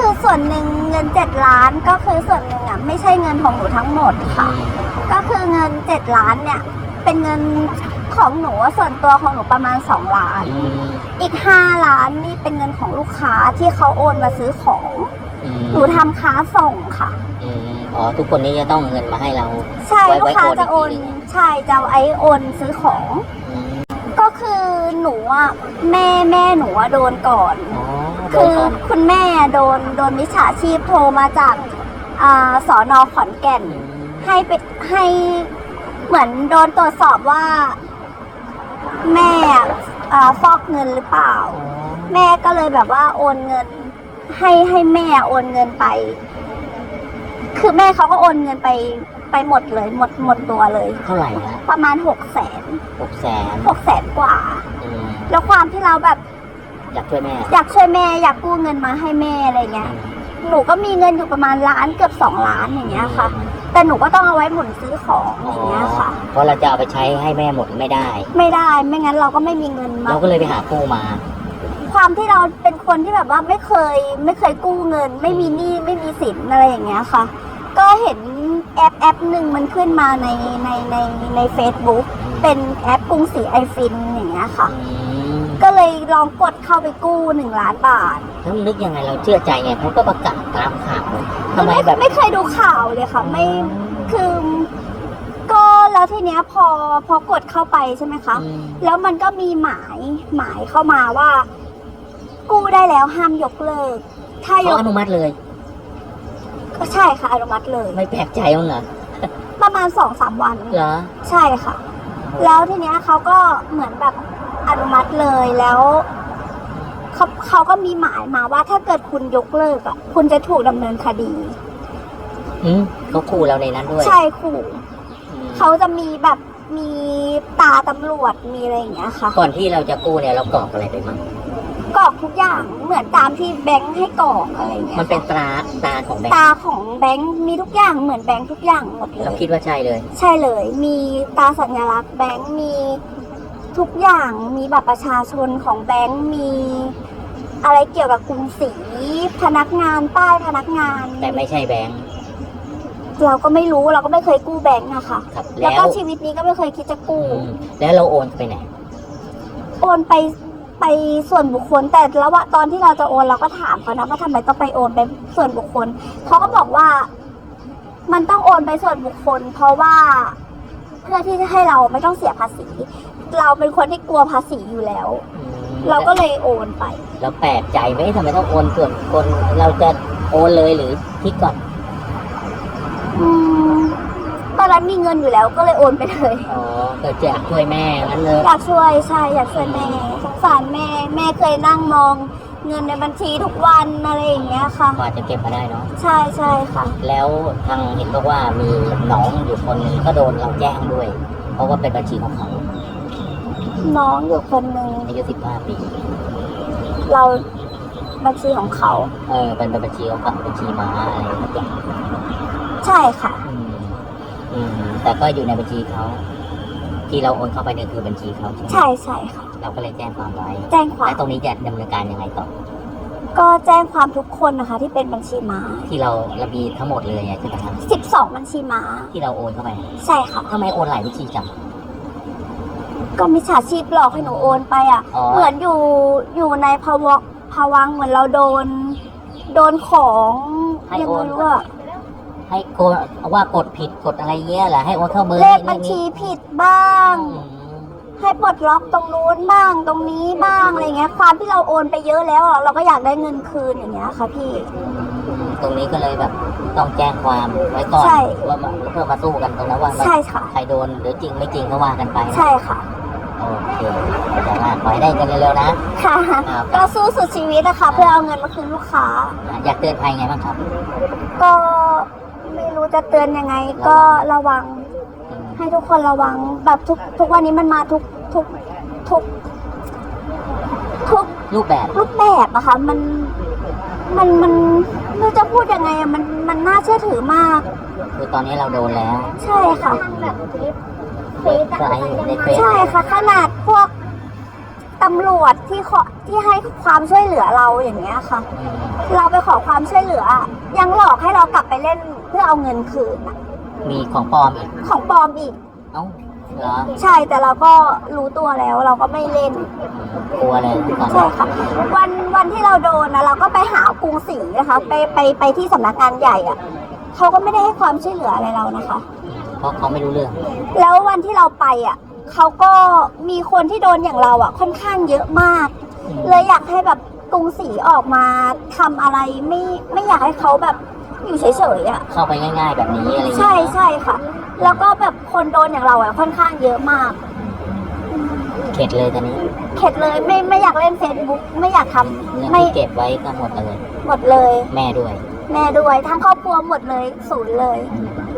คือส่วนหนึ่งเงินเจ็ดล้านก็คือส่วนหนึ่งอะไม่ใช่เงินของหนูทั้งหมดค่ะ ก็คือเงินเจ็ดล้านเนี่ย เป็นเงินของหนูส่วนตัวของหนูประมาณสองล้านอืมอีกห้าล้านนี่เป็นเงินของลูกค้าที่เขาโอนมาซื้อของ อืมหนูทำค้าส่งค่ะ อืมอ๋อทุกคนนี้จะต้องเอาเงินมาให้เรา ใช่ไว้ลูกค้าไว้โอนจะโอนอีกทีหนึ่ง ใช่จะเอาไอโอนซื้อของ อืม ก็คือหนูอะแม่แม่หนูอะโดนก่อน อ๋อโดคืนอก่อนคุณแม่โดนโดนมิจฉาชีพโทรมาจากอ่าสอนอขอนแก่นอืมให้ไปให้เหมือนโดนตรวจสอบว่า แม่อ่าฟอกเงินหรือเปล่า อ๋อแม่ก็เลยแบบว่าโอนเงิน ให้ให้แม่โอนเงินไป คือแม่เขาก็โอนเงินไป ไปหมดเลยหมดหมดตัวเลย เท่าไหร่ฮะประมาณหกแสนหกแสนหกแสนกว่า อืมแล้วความที่เราแบบอยากช่วยแม่อยากช่วยแม่อยากกู้เงินมาให้แม่อะไรเงี้ย หนูก็มีเงินอยู่ประมาณล้านเกือบสองล้านอย่างเงี้ยค่ะ แต่หนูก็ต้องเอาไว้หมุนซื้อของอย่างเงี้ยค่ะ เพราะเราจะเอาไปใช้ให้แม่หมดไม่ได้ ไม่ได้ไม่งั้นเราก็ไม่มีเงินมา เราก็เลยไปหากู้มา ความที่เราเป็นคนที่แบบว่าไม่เคยไม่เคยกู้เงิน ไม่มีหนี้ไม่มีสินอะไรอย่างเงี้ยค่ะ ก็เห็น แอปแอปหนึ่งมันขึ้นมาในในในใน Facebook เป็นแอปกรุงศรีไอฟินอย่างเงี้ยค่ะอืมก็เลยลองกดเข้าไปกู้หนึ่งล้านบาทแล้วนึกยังไงเราเชื่อใจไงเขาก็ประกาศตามข่าวทำไมแบบไม่เคยดูข่าวเลยค่ะไม่คือก็แล้วทีเนี้ยพอพอกดเข้าไปใช่ไหมคะอืมแล้วมันก็มีหมายหมายเข้ามาว่า กู้ได้แล้วห้ามยกเลิก ถ้ายเขากอนุมัติเลย ก็ใช่ค่ะอนุมัติเลย ไม่แปลกใจมั้างเหรอประมาณสองสามวัน เหรอ ใช่ค่ะ แล้วทีเนี้ยเขาก็เหมือนแบบอนุมัติเลยแล้วเขาเขาก็มีหมายมาว่าถ้าเกิดคุณยกเลิกอะคุณจะถูกดำเนินคดีอืมเขาขู่เราในนั้นด้วยใช่ขู่อืมเขาจะมีแบบมีตาตำรวจมีอะไรอย่างเงี้ยค่ะ ก่อนที่เราจะกู้เนี่ยเรากรอกอะไรไปมั่งกรอก ทุกอย่างเหมือนตามที่แบงค์ให้กรอกอะไรอย่างเงี้ยมันเป็นตราตราของแบงตาค์ของแบงค์มีทุกอย่างเหมือนแบงค์ทุกอย่างหมดเลเรายคิดว่าใช่เลย ใช่เลย มีตาสัญลักษณ์แบงค์มีทุกอย่างมีบัตรประชาชนของแบงค์มีอะไรเกี่ยวกับกรุงศรีพนักงานป้ายพนักงาน แต่ไม่ใช่แบงค์เราก็ไม่รู้เราก็ไม่เคยกู้แบงค์อะค่ะ ครับ แล้วแล้วก็ชีวิตนี้ก็ไม่เคยคิดจะกู้อืมแล้วเราโอนไปไหน โอนไป ไปส่วนบุคคล แต่แล้วว่าตอนที่เราจะโอนเราก็ถามเขานะว่าทำไมต้องไปโอนไปส่วนบุคคลเขาก็บอกว่า มันต้องโอนไปส่วนบุคคล เพราะว่าเพื่อที่จะให้เราไม่ต้องเสียภาษี เราเป็นคนที่กลัวภาษีอยู่แล้วอืมเราก็เลยโอนไป เราแปลกใจไหมทำไมต้องโอนส่วนคนเราจะโอนเลยหรือคิดก่อน อืม ตอนนั้นมีเงินอยู่แล้วก็เลยโอนไปเลย อ๋อเกิดจากช่วยแม่งั้นเลยอยากช่วยใช่อยากช่วยแม่สงสารแม่แม่เคยนั่งมอง เงินในบัญชีทุกวันอะไรอย่างเงี้ยค่ะ กว่าจะเก็บมาได้เนาะ ใช่ใช่ค่ะ แล้วทางเห็นบอกว่ามีน้องอยู่คนหนึงก็โดนเราแจ้งด้วย เพราะว่าเป็นบัญชีของเขาน้องอยู่คนหนึ่งอายุสิบห้าปี เราบัญชีของเขา เออเป็นบัญชีของเขาบัญชีม้าอะไรทุกอย่าง ใช่ค่ะ อืมอืมแต่ก็อยู่ในบัญชีเขาที่เราโอนเข้าไปเนี่ยคือบัญชีเขาใช่ไหมใช่ใช่ค่ะ เราก็เลยแจ้งความไว้แจ้งควาและมตรงนี้จะดำเนินการยังไงต่อ ก็แจ้งความทุกคนนะคะ ที่เป็นบัญชีม้าที่เราระบีทั้งหมดเลยอะใช่ไหมครับ12 บัญชีม้าที่เราโอนเข้าไปใช่ค่ะ ทำไมโอนหลายบัญชีจัง ก็มิจฉาชีพหลอกให้หนูโอนไปอะ อ๋อ เหมือนอยู่อยู่ในภาวะภาวังค์เหมือนเราโดน โดนของยังไม่รู้ว่า ให้กดว่ากดผิดกดอะไรเงี้ยแหละให้โอนเข้าเบอร์เลขนี้บัญชีนี้ผิดบ้าง อืมให้ปลดล็อกตรงนู้นบ้างตรงนี้บ้างอะไรเงี้ย ความที่เราโอนไปเยอะแล้วอะเราก็อยากได้เงินคืนอย่างเงี้ยค่ะพี่ ตรงนี้ก็เลยแบบต้องแจ้งความไว้ก่อนใช่ ว่ามาเพื่อมาสู้กันตรงนั้นว่าใช่ค่ะ ใครโดนหรือจริงไม่จริงก็ว่ากันไปใช่ค่ะ โอเคแต่ว่าขอให้ได้กันเร็วๆนะ ค่ะครับ ก็สู้สุดชีวิตนะคะเพื่อเอาเงินมาคืนลูกค้า อยากเตือนภัยไงบ้างครับ ก็ไม่รู้ จะเตือนยังไงก็ระวังอืมให้ทุกคนระวังแบบทุกทุกวันนี้มันมาทุกทุกทุกทุกรูปแบบรูปแบบอะค่ะมันมันมันไม่รู้จะพูดยังไงอะมันมันน่าเชื่อถือมาก คือตอนนี้เราโดนแล้ว ใช่ค่ะเฟซในเฟซใช่ค่ะขนาดพวกตำรวจที่ขอที่ให้ความช่วยเหลือเราอย่างเงี้ยค่ะ อืม เราไปขอความช่วยเหลืออะยังหลอกให้เรากลับไปเล่น เพื่อเอาเงินคืนอะมีของปลอมอีก ของปลอมอีก เอ้าเหรอใช่แต่เราก็รู้ตัวแล้วเราก็ไม่เล่น กลัวเลยตอนใช่นี้ค่ะวันวันที่เราโดนนะเราก็ไปหากรุงศรีนะคะ ไปไปไปที่สำนักงานใหญ่อะเขาก็ไม่ได้ให้ความช่วยเหลืออะไรเรานะคะ เพราะเขาไม่รู้เรื่องแล้ววันที่เราไปอะเขาก็มีคนที่โดนอย่างเราอะ ค่อนข้างเยอะมาก อืมเลยอยากให้แบบกรุงศรีออกมาทำอะไรไม่ไม่อยากให้เขาแบบ อยู่เฉยๆอะ เข้าไปง่ายๆ แบบนี้อะไรอย่างเงี้ยใช่ใช่ค่ะ แล้วก็แบบคนโดนอย่างเราอะค่อนข้างเยอะมาก เข็ดเลยตอนนี้เข็ดเลยไม่ไม่อยากเล่นเฟซบุ๊กไม่อยากทำเงินไม่ที่เก็บไว้ก็หมดเลย หมดเลย แม่ด้วย แม่ด้วยทั้งครอบครัวหมดเลยศูนย์เลยอืม